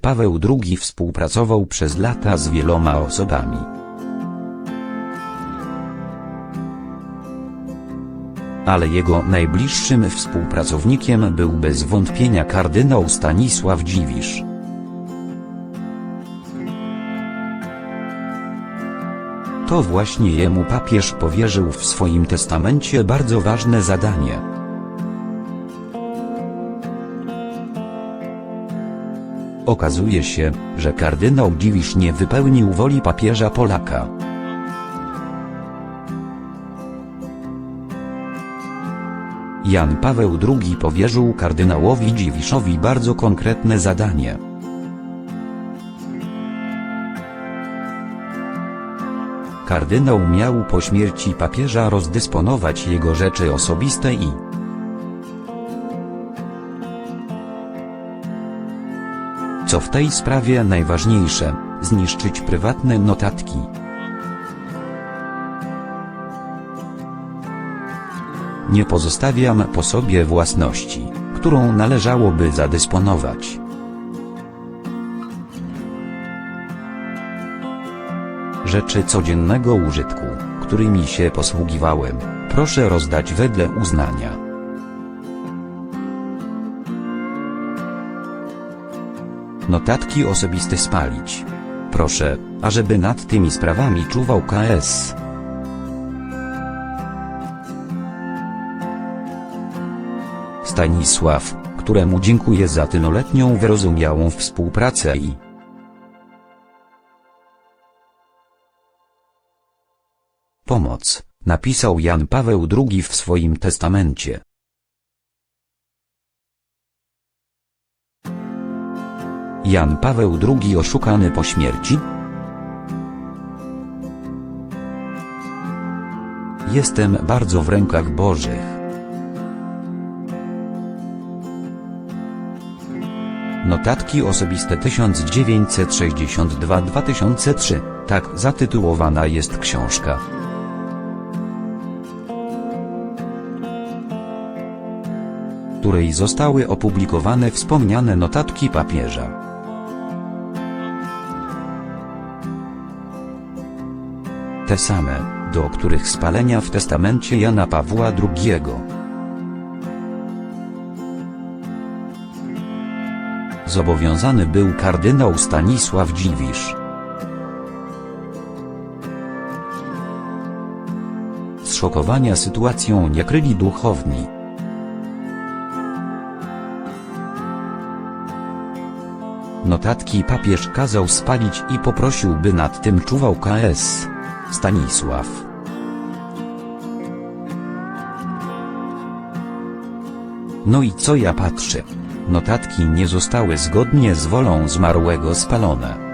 Paweł II współpracował przez lata z wieloma osobami. Ale jego najbliższym współpracownikiem był bez wątpienia kardynał Stanisław Dziwisz. To właśnie jemu papież powierzył w swoim testamencie bardzo ważne zadanie. Okazuje się, że kardynał Dziwisz nie wypełnił woli papieża Polaka. Jan Paweł II powierzył kardynałowi Dziwiszowi bardzo konkretne zadanie. Kardynał miał po śmierci papieża rozdysponować jego rzeczy osobiste i Co w tej sprawie najważniejsze, zniszczyć prywatne notatki. Nie pozostawiam po sobie własności, którą należałoby zadysponować. Rzeczy codziennego użytku, którymi się posługiwałem, proszę rozdać wedle uznania. Notatki osobiste spalić. Proszę, ażeby nad tymi sprawami czuwał KS. Stanisław, któremu dziękuję za tynoletnią wyrozumiałą współpracę i pomoc, napisał Jan Paweł II w swoim testamencie. Jan Paweł II oszukany po śmierci? Jestem bardzo w rękach Bożych. Notatki osobiste 1962-2003, tak zatytułowana jest książka. której zostały opublikowane wspomniane notatki papieża. Te same, do których spalenia w testamencie Jana Pawła II. Zobowiązany był kardynał Stanisław Dziwisz. Zszokowania sytuacją nie kryli duchowni. Notatki papież kazał spalić i poprosił by nad tym czuwał KS. Stanisław. No i co ja patrzę? Notatki nie zostały zgodnie z wolą zmarłego spalone.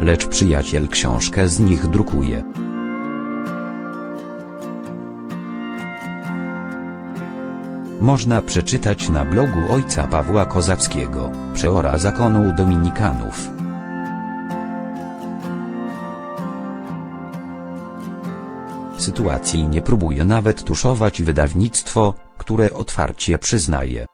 Lecz przyjaciel książkę z nich drukuje. Można przeczytać na blogu ojca Pawła Kozackiego, przeora zakonu dominikanów. Sytuacji nie próbuje nawet tuszować wydawnictwo, które otwarcie przyznaje.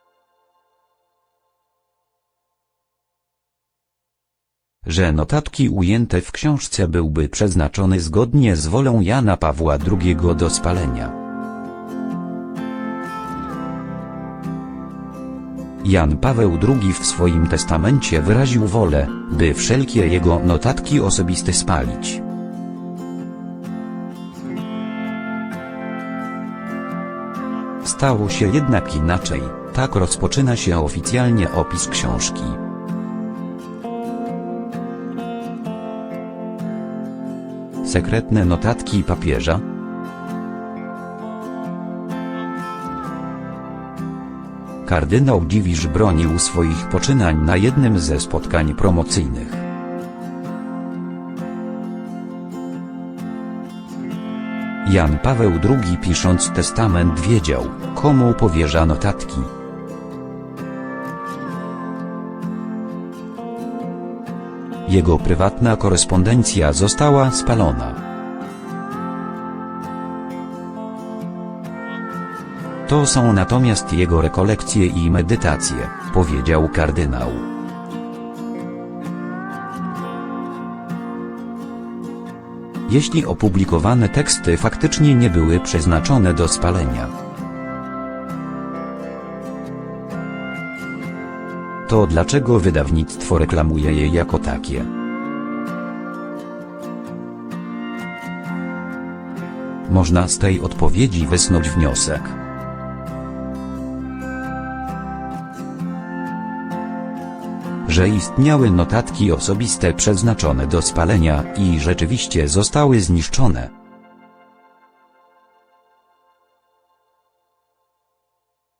że notatki ujęte w książce byłby przeznaczony zgodnie z wolą Jana Pawła II do spalenia. Jan Paweł II w swoim testamencie wyraził wolę, by wszelkie jego notatki osobiste spalić. Stało się jednak inaczej, tak rozpoczyna się oficjalnie opis książki. Sekretne notatki papieża, Kardynał Dziwisz bronił swoich poczynań na jednym ze spotkań promocyjnych. Jan Paweł II pisząc testament wiedział, komu powierza notatki. Jego prywatna korespondencja została spalona. To są natomiast jego rekolekcje i medytacje, powiedział kardynał. Jeśli opublikowane teksty faktycznie nie były przeznaczone do spalenia, to dlaczego wydawnictwo reklamuje je jako takie? Można z tej odpowiedzi wysnuć wniosek. Że istniały notatki osobiste przeznaczone do spalenia i rzeczywiście zostały zniszczone.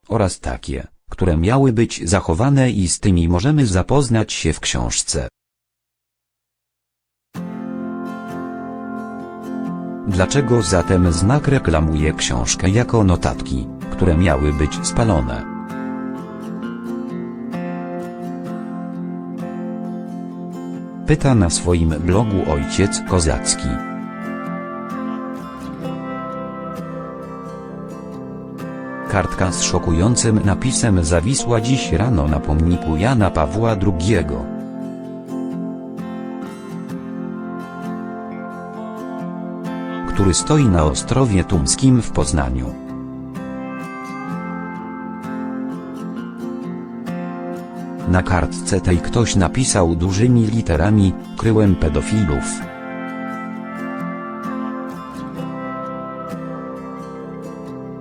Oraz takie, które miały być zachowane i z tymi możemy zapoznać się w książce. Dlaczego zatem znak reklamuje książkę jako notatki, które miały być spalone? Pyta na swoim blogu ojciec Kozacki. Kartka z szokującym napisem zawisła dziś rano na pomniku Jana Pawła II. który stoi na Ostrowie Tumskim w Poznaniu. Na kartce tej ktoś napisał dużymi literami, kryłem pedofilów.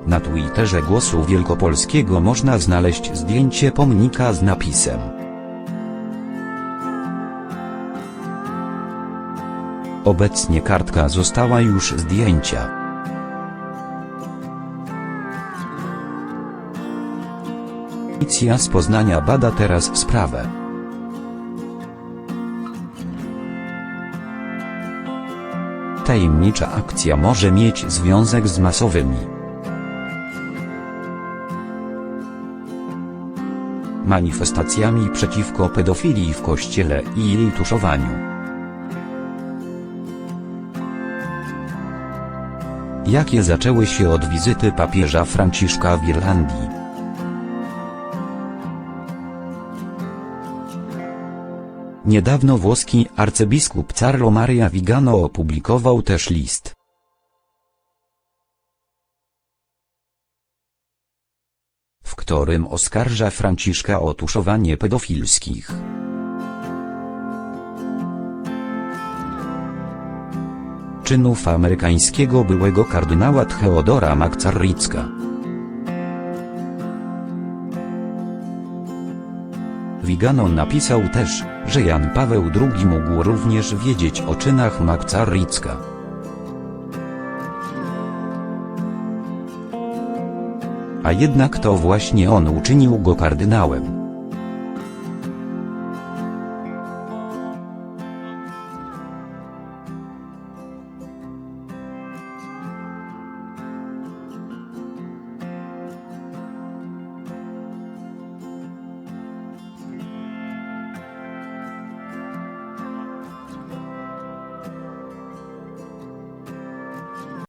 Na Twitterze Głosu Wielkopolskiego można znaleźć zdjęcie pomnika z napisem. Obecnie kartka została już zdjęcia. Policja z Poznania bada teraz sprawę. Tajemnicza akcja może mieć związek z masowymi manifestacjami przeciwko pedofilii w kościele i jej tuszowaniu. Jakie zaczęły się od wizyty papieża Franciszka w Irlandii. Niedawno włoski arcybiskup Carlo Maria Vigano opublikował też list. w którym oskarża Franciszka o tuszowanie pedofilskich. czynów amerykańskiego byłego kardynała Theodora Makcarricka. Vigano napisał też, że Jan Paweł II mógł również wiedzieć o czynach Makcarricka. A jednak to właśnie on uczynił go kardynałem.